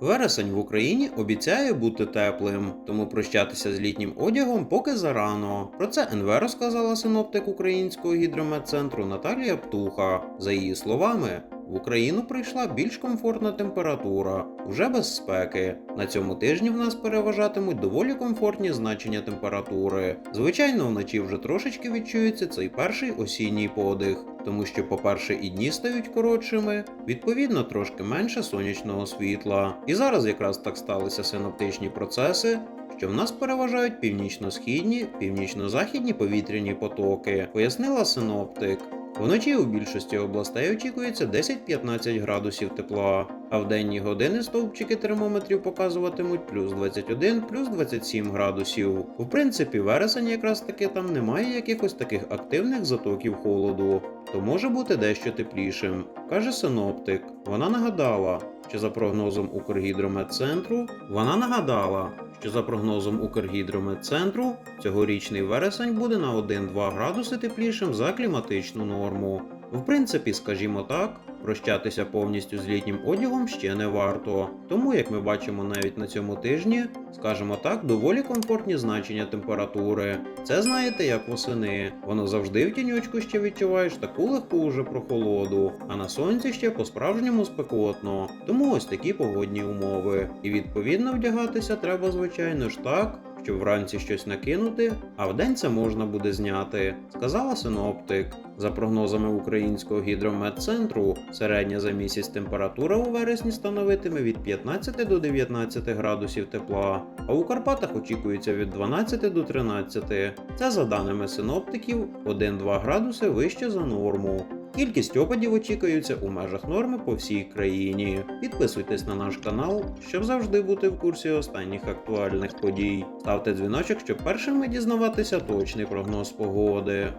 Вересень в Україні обіцяє бути теплим, тому прощатися з літнім одягом поки зарано. Про це НВ розказала синоптик Українського гідрометцентру Наталія Птуха. За її словами, в Україну прийшла більш комфортна температура, вже без спеки. На цьому тижні в нас переважатимуть доволі комфортні значення температури. Звичайно, вночі вже трошечки відчується цей перший осінній подих, тому що, по-перше, і дні стають коротшими, відповідно, трошки менше сонячного світла. І зараз якраз так сталися синоптичні процеси, що в нас переважають північно-східні, північно-західні повітряні потоки, пояснила синоптик. Вночі у більшості областей очікується 10-15 градусів тепла, а в денні години стовпчики термометрів показуватимуть плюс 21, плюс 27 градусів. В принципі, вересень якраз таки там немає якихось таких активних затоків холоду, то може бути дещо теплішим, каже синоптик. Вона нагадала, що за прогнозом Укргідрометцентру, вона нагадала, що за прогнозом Укргідрометцентру цьогорічний вересень буде на 1-2 градуси теплішим за кліматичну норму. В принципі, скажімо так, прощатися повністю з літнім одягом ще не варто. Тому, як ми бачимо навіть на цьому тижні, скажімо так, доволі комфортні значення температури. Це знаєте, як восени. Воно завжди в тіньочку ще відчуваєш таку легку уже прохолоду, а на сонці ще по-справжньому спекотно. Тому ось такі погодні умови. І відповідно вдягатися треба, звичайно ж так. Щоб вранці щось накинути, а вдень це можна буде зняти, сказала синоптик. За прогнозами Українського гідрометцентру, середня за місяць температура у вересні становитиме від 15 до 19 градусів тепла, а у Карпатах очікується від 12 до 13. Це за даними синоптиків 1-2 градуси вище за норму. Кількість опадів очікується у межах норми по всій країні. Підписуйтесь на наш канал, щоб завжди бути в курсі останніх актуальних подій. Ставте дзвіночок, щоб першими дізнаватися точний прогноз погоди.